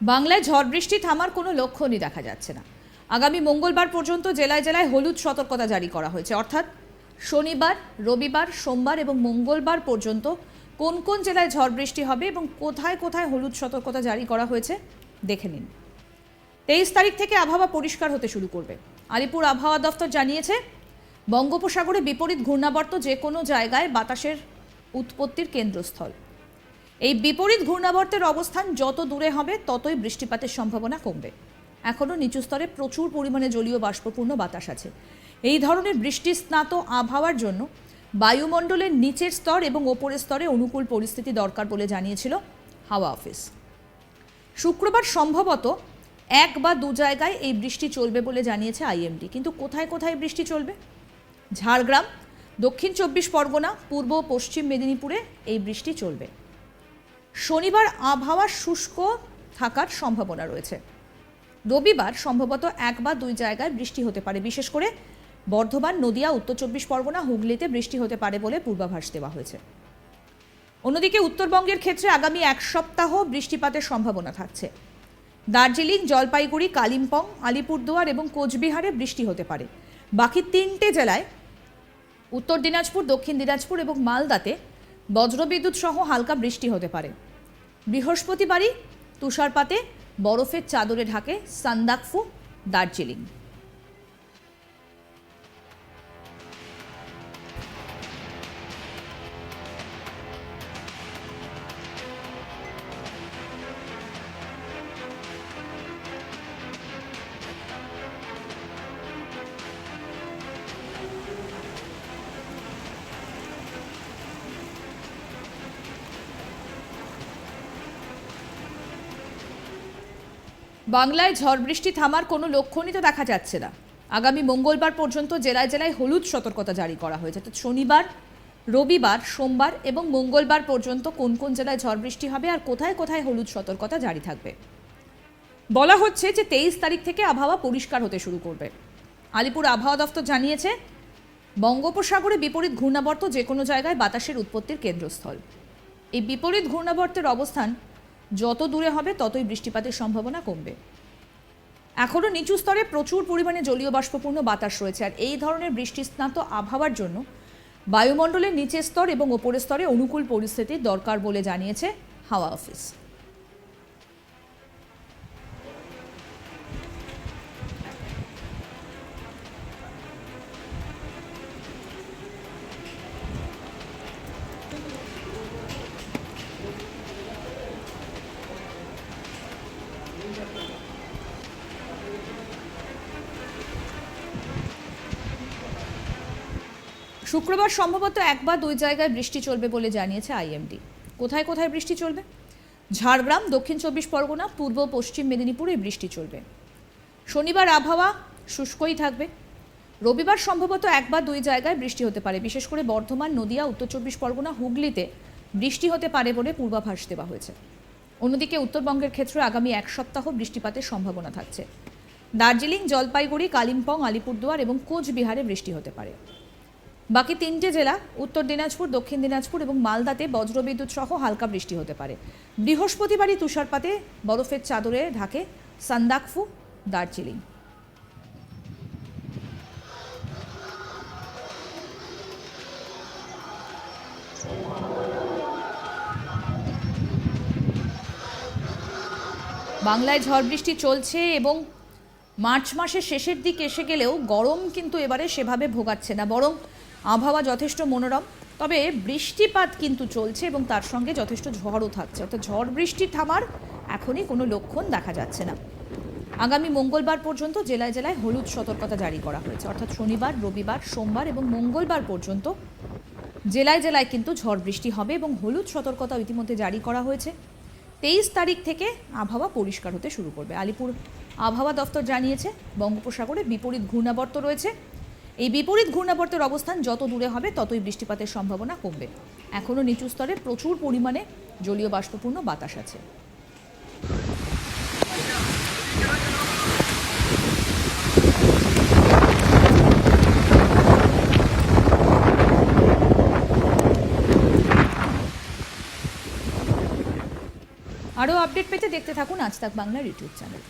বাংলায় ঝড় বৃষ্টি থামার কোনো লক্ষণই দেখা যাচ্ছে না। আগামী মঙ্গলবার পর্যন্ত জেলায় জেলায় হলুদ সতর্কতা জারি করা হয়েছে। অর্থাৎ শনিবার, রবিবার, সোমবার এবং মঙ্গলবার পর্যন্ত কোন কোন জেলায় ঝড় বৃষ্টি হবে এবং কোথায় কোথায় হলুদ সতর্কতা জারি করা হয়েছে দেখে নিন। তেইশ তারিখ থেকে আবহাওয়া পরিষ্কার হতে শুরু করবে। আলিপুর আবহাওয়া দফতর জানিয়েছে, বঙ্গোপসাগরে বিপরীত ঘূর্ণাবর্ত যে কোনো জায়গায় বাতাসের উৎপত্তির কেন্দ্রস্থল। এই বিপরীত ঘূর্ণাবর্তের অবস্থান যত দূরে হবে, ততই বৃষ্টিপাতের সম্ভাবনা কমবে। এখনও নিচু স্তরে প্রচুর পরিমাণে জলীয় বাষ্পপূর্ণ বাতাস আছে। এই ধরনের বৃষ্টি স্নাত আবহাওয়ার জন্য বায়ুমণ্ডলের নিচের স্তর এবং ওপরের স্তরে অনুকূল পরিস্থিতি দরকার বলে জানিয়েছিল হাওয়া অফিস। শুক্রবার সম্ভবত এক বা দু জায়গায় এই বৃষ্টি চলবে বলে জানিয়েছে আইএমডি। কিন্তু কোথায় কোথায় বৃষ্টি চলবে? ঝাড়গ্রাম, দক্ষিণ চব্বিশ পরগনা, পূর্ব, পশ্চিম মেদিনীপুরে এই বৃষ্টি চলবে। শনিবার আবহাওয়া শুষ্ক থাকার সম্ভাবনা রয়েছে। রবিবার সম্ভবত এক বা দুই জায়গায় বৃষ্টি হতে পারে, বিশেষ করে বর্ধমান, নদিয়া, উত্তর চব্বিশ পরগনা, হুগলিতে বৃষ্টি হতে পারে বলে পূর্বাভাস দেওয়া হয়েছে। অন্যদিকে উত্তরবঙ্গের ক্ষেত্রে আগামী এক সপ্তাহ বৃষ্টিপাতের সম্ভাবনা থাকছে। দার্জিলিং, জলপাইগুড়ি, কালিম্পং, আলিপুরদুয়ার এবং কোচবিহারে বৃষ্টি হতে পারে। বাকি তিনটে জেলায় উত্তর দিনাজপুর, দক্ষিণ দিনাজপুর এবং মালদাতে বজ্রবিদ্যুৎ সহ হালকা বৃষ্টি হতে পারে। বৃহস্পতিবারই তুষারপাতে বরফের চাদরে ঢাকে সান্দাকফু দার্জিলিং। বাংলায় ঝড় বৃষ্টি থামার কোনো লক্ষণই তো দেখা যাচ্ছে না। আগামী মঙ্গলবার পর্যন্ত জেলায় জেলায় হলুদ সতর্কতা জারি করা হয়েছে। তো শনিবার, রবিবার, সোমবার এবং মঙ্গলবার পর্যন্ত কোন কোন জেলায় ঝড় বৃষ্টি হবে আর কোথায় কোথায় হলুদ সতর্কতা জারি থাকবে? বলা হচ্ছে যে তেইশ তারিখ থেকে আবহাওয়া পরিষ্কার হতে শুরু করবে। আলিপুর আবহাওয়া দফতর জানিয়েছে, বঙ্গোপসাগরে বিপরীত ঘূর্ণাবর্ত যে কোনো জায়গায় বাতাসের উৎপত্তির কেন্দ্রস্থল। এই বিপরীত ঘূর্ণাবর্তের অবস্থান যত দূরে হবে, ততই বৃষ্টিপাতের সম্ভাবনা কমবে। এখনও নিচু স্তরে প্রচুর পরিমাণে জলীয় বাষ্পপূর্ণ বাতাস রয়েছে, আর এই ধরনের বৃষ্টিস্নাত আবহাওয়ার জন্য বায়ুমণ্ডলের নিচের স্তর এবং ওপরের স্তরে অনুকূল পরিস্থিতির দরকার বলে জানিয়েছে হাওয়া অফিস। শুক্রবার সম্ভবত এক বা দুই জায়গায় বৃষ্টি চলবে বলে জানিয়েছে আইএমডি। কোথায় কোথায় বৃষ্টি চলবে? ঝাড়গ্রাম, দক্ষিণ চব্বিশ পরগনা, পূর্ব, পশ্চিম মেদিনীপুরে বৃষ্টি চলবে। শনিবার আবহাওয়া শুষ্কই থাকবে। রবিবার সম্ভবত এক বা দুই জায়গায় বৃষ্টি হতে পারে। বিশেষ করে বর্ধমান, নদিয়া, উত্তর চব্বিশ পরগনা, হুগলিতে বৃষ্টি হতে পারে বলে পূর্বাভাস দেওয়া হয়েছে। অন্যদিকে উত্তরবঙ্গের ক্ষেত্রে আগামী এক সপ্তাহ বৃষ্টিপাতের সম্ভাবনা থাকছে। দার্জিলিং, জলপাইগুড়ি, কালিম্পং, আলিপুরদুয়ার এবং কোচবিহারে বৃষ্টি হতে পারে। বাকি তিনটে জেলা, উত্তর দিনাজপুর, দক্ষিণ দিনাজপুর এবং মালদাতে বজ্রবিদ্যুৎ সহ হালকা বৃষ্টি হতে পারে। বৃহস্পতিবারই তুষারপাতে বরফের চাদরে ঢাকে সান্দাকফু, দার্জিলিং। বাংলায় ঝড় বৃষ্টি চলছে এবং মার্চ মাসের শেষের দিকে এসে গেলেও গরম কিন্তু এবারে সেভাবে ভোগাচ্ছে না, বরং আবহাওয়া যথেষ্ট মনোরম। তবে বৃষ্টিপাত কিন্তু চলছে এবং তার সঙ্গে যথেষ্ট ঝড়ও থাকছে। অর্থাৎ ঝড় বৃষ্টি থামার এখনই কোনো লক্ষণ দেখা যাচ্ছে না। আগামী মঙ্গলবার পর্যন্ত জেলায় জেলায় হলুদ সতর্কতা জারি করা হয়েছে। অর্থাৎ শনিবার, রবিবার, সোমবার এবং মঙ্গলবার পর্যন্ত জেলায় জেলায় কিন্তু ঝড় বৃষ্টি হবে এবং হলুদ সতর্কতা ইতিমধ্যে জারি করা হয়েছে। তেইশ তারিখ থেকে আবহাওয়া পরিষ্কার হতে শুরু করবে। আলিপুর আবহাওয়া দফতর জানিয়েছে, বঙ্গোপসাগরে বিপরীত ঘূর্ণাবর্ত রয়েছে। এই বিপরীত ঘূর্ণাবর্তের অবস্থান যত দূরে হবে, ততই বৃষ্টিপাতের সম্ভাবনা কমবে। এখনও নিচু স্তরে প্রচুর পরিমাণে জলীয় বাষ্পপূর্ণ বাতাস আছে। আরও আপডেট পেতে দেখতে থাকুন আজ তাক বাংলার ইউটিউব চ্যানেল।